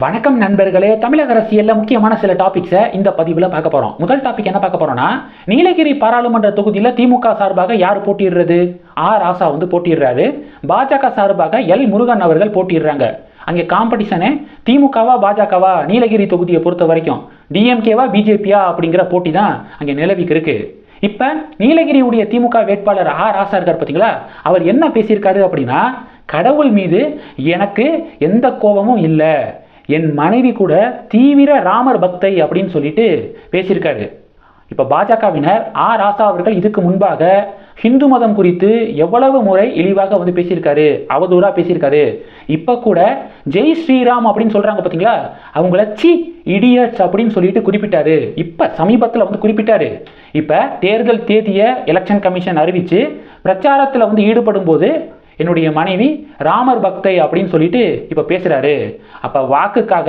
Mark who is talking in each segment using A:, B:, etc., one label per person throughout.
A: வணக்கம் நண்பர்களே. தமிழக அரசியல்ல முக்கியமான சில டாபிக்ஸை இந்த பதிவில் பார்க்க போறோம். முதல் டாபிக் என்ன பார்க்க போறோம்னா நீலகிரி பாராளுமன்ற தொகுதியில் திமுக சார்பாக யார் போட்டிடுறது ஆர் ராசா வந்து போட்டிடுறாரு பாஜக சார்பாக எல் முருகன் அவர்கள் போட்டிடுறாங்க அங்கே காம்படிஷனே திமுகவா பாஜகவா நீலகிரி தொகுதியை பொறுத்த வரைக்கும் டிஎம்கேவா பிஜேபியா அப்படிங்கிற போட்டி தான் அங்கே நிலவிக்கு இருக்கு. இப்போ நீலகிரியுடைய திமுக வேட்பாளர் ஆ ராசா இருக்கார் பார்த்தீங்களா அவர் என்ன பேசியிருக்காரு அப்படின்னா கடவுள் மீது எனக்கு எந்த கோபமும் இல்லை. என் மனைவி கூட தீவிர ராமர் பக்தை அப்படின்னு சொல்லிட்டு பேசியிருக்காரு. இப்போ பாஜகவினர் ஆ. ராசா அவர்கள் இதுக்கு முன்பாக ஹிந்து மதம் குறித்து எவ்வளவு முறை இழிவாக வந்து பேசியிருக்காரு அவதூறாக பேசியிருக்காரு. இப்போ கூட ஜெய் ஸ்ரீராம் அப்படின்னு சொல்கிறாங்க பார்த்தீங்களா அவங்கள சி இடியட்ஸ் அப்படின்னு சொல்லிட்டு குறிப்பிட்டாரு. இப்போ சமீபத்தில் வந்து குறிப்பிட்டாரு. இப்போ தேர்தல் தேதியை எலெக்ஷன் கமிஷன் அறிவித்து பிரச்சாரத்தில் வந்து ஈடுபடும் போது என்னுடைய மனைவி ராமர் பக்தை அப்படின்னு சொல்லிட்டு இப்போ பேசுகிறாரு அப்போ வாக்குக்காக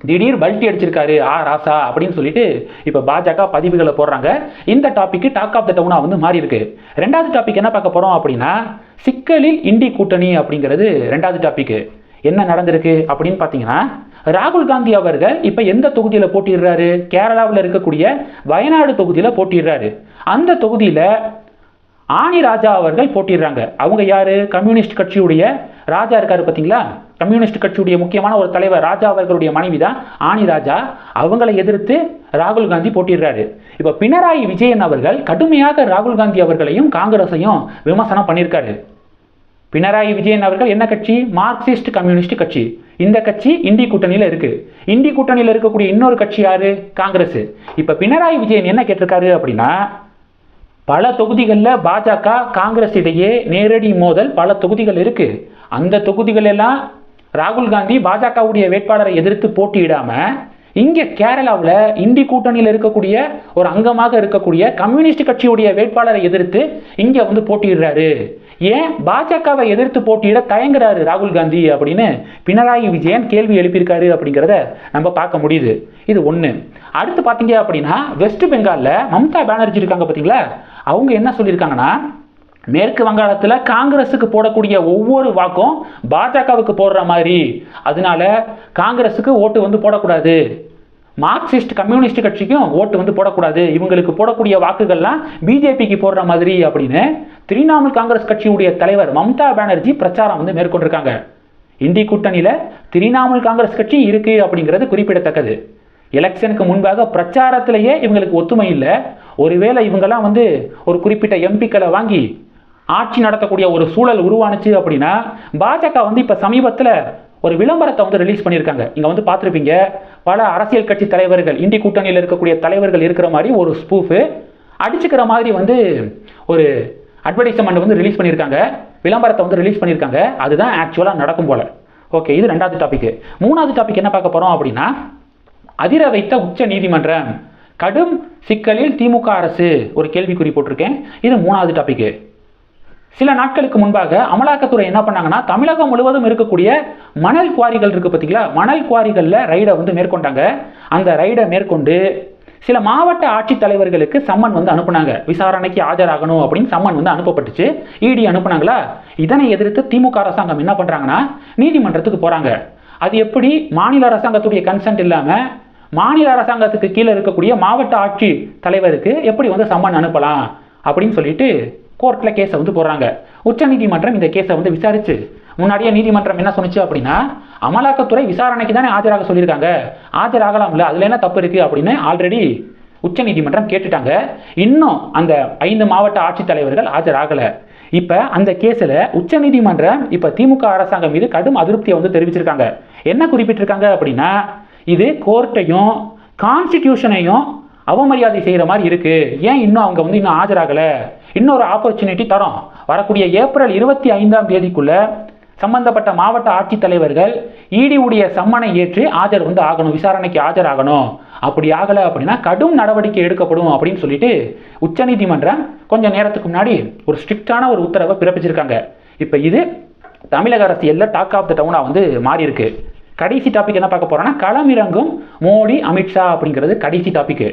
A: திடீர் பல்ட்டி அடிச்சிருக்காரு ஆ ராசா அப்படின்னு சொல்லிட்டு இப்போ பாஜக பதிவுகளை போடுறாங்க. இந்த டாபிக் டாக் ஆஃப் த டவுனா வந்து மாறி இருக்கு. ரெண்டாவது டாபிக் என்ன பார்க்க போகிறோம் அப்படின்னா சிக்கலில் இண்டி கூட்டணி அப்படிங்கிறது ரெண்டாவது டாபிக் என்ன நடந்திருக்கு அப்படின்னு பார்த்தீங்கன்னா ராகுல் காந்தி அவர்கள் இப்போ எந்த தொகுதியில் போட்டிடுறாரு கேரளாவில் இருக்கக்கூடிய வயநாடு தொகுதியில் போட்டிடுறாரு அந்த தொகுதியில் ஆணி ராஜா அவர்கள் போட்டிடுறாங்க. அவங்க யாரு? கம்யூனிஸ்ட் கட்சியுடைய ராஜா இருக்காரு பார்த்தீங்களா? கம்யூனிஸ்ட் கட்சியுடைய முக்கியமான ஒரு தலைவர் ராஜா அவர்களுடைய மனைவி தான் ஆணி ராஜா. அவங்களை எதிர்த்து ராகுல் காந்தி போட்டிடுறாரு. இப்போ பினராயி விஜயன் அவர்கள் கடுமையாக ராகுல் காந்தி அவர்களையும் காங்கிரஸையும் விமர்சனம் பண்ணியிருக்காரு. பினராயி விஜயன் அவர்கள் என்ன கட்சி? மார்க்சிஸ்ட் கம்யூனிஸ்ட் கட்சி. இந்த கட்சி இந்தி கூட்டணியில் இருக்கு. இந்தி கூட்டணியில் இருக்கக்கூடிய இன்னொரு கட்சி யாரு? காங்கிரஸ். இப்போ பினராயி விஜயன் என்ன கேட்டிருக்காரு அப்படின்னா பல தொகுதிகளில் பாஜக காங்கிரஸ் இடையே நேரடி மோதல் பல தொகுதிகள் இருக்கு. அந்த தொகுதிகள் எல்லாம் ராகுல் காந்தி பாஜகவுடைய வேட்பாளரை எதிர்த்து போட்டியிடாமல் இங்கே கேரளாவில் இந்தி கூட்டணியில் இருக்கக்கூடிய ஒரு அங்கமாக இருக்கக்கூடிய கம்யூனிஸ்ட் கட்சியுடைய வேட்பாளரை எதிர்த்து இங்கே வந்து போட்டியிடுறாரு. ஏன்? பாஜகவை எதிர்த்து போட்டியிட தயங்குறாரு ராகுல் காந்தி அப்படின்னு பினராயி விஜயன் கேள்வி எழுப்பியிருக்காரு அப்படிங்கிறத நம்ம பார்க்க முடியுது. இது ஒன்று அடுத்து பார்த்தீங்க அப்படின்னா வெஸ்ட் பெங்காலில் மம்தா பானர்ஜி இருக்காங்க பார்த்தீங்களா? அவங்க என்ன சொல்லியிருக்காங்கன்னா மேற்கு வங்காளத்தில் காங்கிரஸுக்கு போடக்கூடிய ஒவ்வொரு வாக்கும் பாஜகவுக்கு போடுற மாதிரி. அதனால காங்கிரஸுக்கு ஓட்டு வந்து போடக்கூடாது. மார்க்சிஸ்ட் கம்யூனிஸ்ட் கட்சிக்கும் ஓட்டு வந்து போடக்கூடாது. இவங்களுக்கு போடக்கூடிய வாக்குகள்லாம் பிஜேபிக்கு போடுற மாதிரி அப்படின்னு திரிணாமுல் காங்கிரஸ் கட்சியுடைய தலைவர் மம்தா பானர்ஜி பிரச்சாரம் வந்து மேற்கொண்டிருக்காங்க. இந்தி கூட்டணியில் திரிணாமுல் காங்கிரஸ் கட்சி இருக்கு அப்படிங்கிறது குறிப்பிடத்தக்கது. எலெக்ஷனுக்கு முன்பாக பிரச்சாரத்திலேயே இவங்களுக்கு ஒத்துமை இல்லை. ஒருவேளை இவங்கெல்லாம் வந்து ஒரு குறிப்பிட்ட எம்பிக்களை வாங்கி ஆட்சி நடத்தக்கூடிய ஒரு சூழல் உருவானுச்சு அப்படின்னா பாஜக வந்து இப்போ சமீபத்தில் ஒரு விளம்பரத்தை வந்து ரிலீஸ் பண்ணியிருக்காங்க. இங்கே வந்து பார்த்துருப்பீங்க பல அரசியல் கட்சி தலைவர்கள் இந்தி கூட்டணியில் இருக்கக்கூடிய தலைவர்கள் இருக்கிற மாதிரி ஒரு ஸ்பூஃபு அடிச்சுக்கிற மாதிரி வந்து ஒரு அட்வர்டைஸ்மெண்ட் வந்து ரிலீஸ் பண்ணியிருக்காங்க. விளம்பரத்தை வந்து ரிலீஸ் பண்ணியிருக்காங்க. அதுதான் ஆக்சுவலாக நடக்கும் போல. ஓகே இது ரெண்டாவது டாபிக் மூணாவது டாபிக் என்ன பார்க்க போகிறோம் அப்படின்னா அதிர வைத்த உச்ச நீதிமன்றம். கடும் சிக்கலில் திமுக அரசு. ஒரு கேள்விக்குறி போட்டிருக்கேன். இது மூணாவது டாபிக் சில நாட்களுக்கு முன்பாக அமலாக்கத்துறை என்ன பண்ணாங்கன்னா தமிழகம் முழுவதும் இருக்கக்கூடிய மணல் குவாரிகள் இருக்கு பார்த்தீங்களா மணல் குவாரிகளில் ரைடை வந்து மேற்கொண்டாங்க. அந்த ரைடை மேற்கொண்டு சில மாவட்ட ஆட்சித்தலைவர்களுக்கு சம்மன் வந்து அனுப்புனாங்க. விசாரணைக்கு ஆஜராகணும் அப்படின்னு சம்மன் வந்து அனுப்பப்பட்டுச்சு. இடி அனுப்புனாங்களா? இதனை எதிர்த்து திமுக அரசாங்கம் என்ன பண்ணுறாங்கன்னா நீதிமன்றத்துக்கு போகிறாங்க அது எப்படி? மாநில அரசாங்கத்துடைய கன்சென்ட் இல்லாமல் மாநில அரசாங்கத்துக்கு கீழே இருக்கக்கூடிய மாவட்ட ஆட்சி தலைவருக்கு எப்படி வந்து சம்மன் அனுப்பலாம் அப்படின்னு சொல்லிட்டு கோர்ட்டில் கேஸை வந்து போடுறாங்க. உச்சநீதிமன்றம் இந்த கேஸை வந்து விசாரிச்சு. முன்னாடியே நீதிமன்றம் என்ன சொன்னிச்சு அப்படின்னா அமலாக்கத்துறை விசாரணைக்கு தானே ஆஜராக சொல்லியிருக்காங்க. ஆஜராகலாம்ல அதில் என்ன தப்பு இருக்குது அப்படின்னு ஆல்ரெடி உச்சநீதிமன்றம் கேட்டுட்டாங்க. இன்னும் அந்த ஐந்து மாவட்ட ஆட்சித்தலைவர்கள் ஆஜராகலை. இப்போ அந்த கேஸில் உச்சநீதிமன்றம் இப்போ திமுக அரசாங்கம் மீது கடும் அதிருப்தியை வந்து தெரிவிச்சிருக்காங்க. என்ன குறிப்பிட்டிருக்காங்க அப்படின்னா இது கோர்ட்டையும் கான்ஸ்டிடியூஷனையும் அவமரியாதை செய்கிற மாதிரி இருக்குது ஏன் இன்னும் அவங்க வந்து இன்னும் ஆஜராகலை? இன்னொரு ஆப்பர்ச்சுனிட்டி தரோம். வரக்கூடிய ஏப்ரல் இருபத்தி ஐந்தாம் தேதிக்குள்ள சம்பந்தப்பட்ட மாவட்ட ஆட்சித்தலைவர்கள் இடி உடைய சம்மனை ஏற்று ஆஜர் வந்து ஆகணும் விசாரணைக்கு ஆஜராகணும். அப்படி ஆகலை அப்படின்னா கடும் நடவடிக்கை எடுக்கப்படும் அப்படின்னு சொல்லிட்டு உச்சநீதிமன்றம் கொஞ்சம் நேரத்துக்கு முன்னாடி ஒரு ஸ்ட்ரிக்டான ஒரு உத்தரவை பிறப்பிச்சிருக்காங்க. இப்போ இது தமிழக அரசியலில் டாக் ஆஃப் த டவுனாக வந்து மாறி இருக்கு கடைசி டாபிக் என்ன பார்க்க போகிறோன்னா களமிறங்கும் மோடி அமித்ஷா அப்படிங்கிறது கடைசி டாபிக்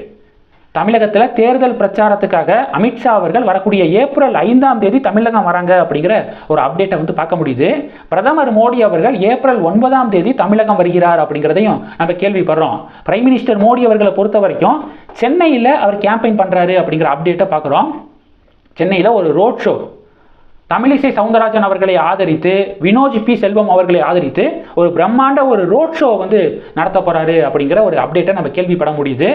A: தமிழகத்தில் தேர்தல் பிரச்சாரத்துக்காக அமித்ஷா அவர்கள் வரக்கூடிய ஏப்ரல் ஐந்தாம் தேதி தமிழகம் வராங்க அப்படிங்கிற ஒரு அப்டேட்டை வந்து பார்க்க முடியுது. பிரதமர் மோடி அவர்கள் ஏப்ரல் ஒன்பதாம் தேதி தமிழகம் வருகிறார் அப்படிங்கிறதையும் நம்ம கேள்விப்படுறோம். பிரைம் மினிஸ்டர் மோடி அவர்களை பொறுத்த வரைக்கும் சென்னையில் அவர் கேம்பெயின் பண்ணுறாரு அப்படிங்கிற அப்டேட்டை பார்க்குறோம். சென்னையில் ஒரு ரோட் ஷோ தமிழிசை சவுந்தரராஜன் அவர்களை ஆதரித்து வினோஜ் பி. செல்வம் அவர்களை ஆதரித்து ஒரு பிரம்மாண்ட ஒரு ரோட் ஷோ வந்து நடத்த போறாரு அப்படிங்கிற ஒரு அப்டேட்டை நம்ம கேள்விப்பட முடியுது.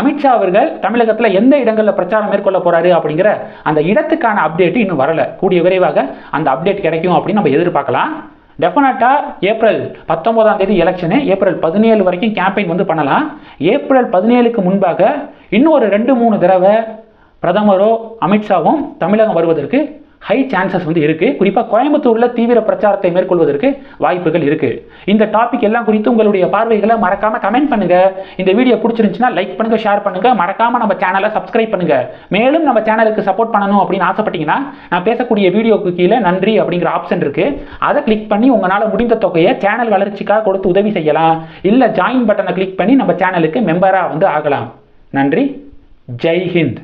A: அமித்ஷா அவர்கள் தமிழகத்தில் எந்த இடங்களில் பிரச்சாரம் மேற்கொள்ள போறாரு அப்படிங்கிற அந்த இடத்துக்கான அப்டேட் இன்னும் வரல. கூடிய விரைவாக அந்த அப்டேட் கிடைக்கும் அப்படின்னு நம்ம எதிர்பார்க்கலாம். டெஃபினட்டாக ஏப்ரல் பத்தொன்பதாம் தேதி எலெக்ஷனு ஏப்ரல் பதினேழு வரைக்கும் கேம்பெயின் வந்து பண்ணலாம். ஏப்ரல் பதினேழுக்கு முன்பாக இன்னும் ஒரு ரெண்டு மூணு தடவை பிரதமரோ அமித்ஷாவும் தமிழகம் வருவதற்கு ஹை சான்சஸ் வந்து இருக்குது குறிப்பாக கோயம்புத்தூரில் தீவிர பிரச்சாரத்தை மேற்கொள்வதற்கு வாய்ப்புகள் இருக்குது இந்த டாபிக் எல்லாம் குறித்து உங்களுடைய பார்வைகளை மறக்காமல் கமெண்ட் பண்ணுங்கள் இந்த வீடியோ பிடிச்சிருந்துச்சுன்னா லைக் பண்ணுங்கள் ஷேர் பண்ணுங்கள் மறக்காமல் நம்ம சேனலை சப்ஸ்கிரைப் பண்ணுங்கள் மேலும் நம்ம சேனலுக்கு சப்போர்ட் பண்ணணும் அப்படின்னு ஆசைப்பட்டீங்கன்னா நான் பேசக்கூடிய வீடியோக்கு கீழே நன்றி அப்படிங்கிற ஆப்ஷன் இருக்குது அதை கிளிக் பண்ணி உங்களால் முடிந்த தொகையை சேனல் வளர்ச்சிக்காக கொடுத்து உதவி செய்யலாம். இல்லை ஜாயின் பட்டனை கிளிக் பண்ணி நம்ம சேனலுக்கு மெம்பராக வந்து ஆகலாம். நன்றி. ஜெய்ஹிந்த்